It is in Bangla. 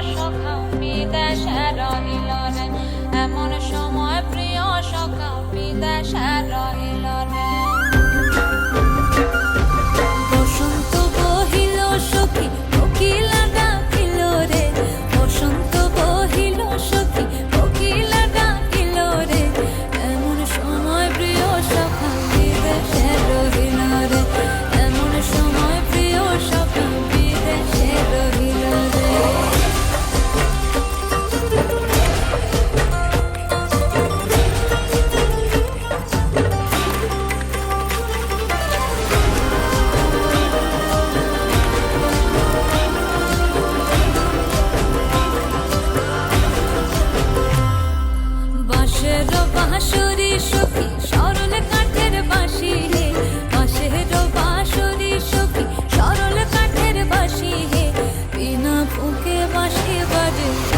سرما شکم بیده شرانی لانه امان شما বুকে বাঁশি বাজে।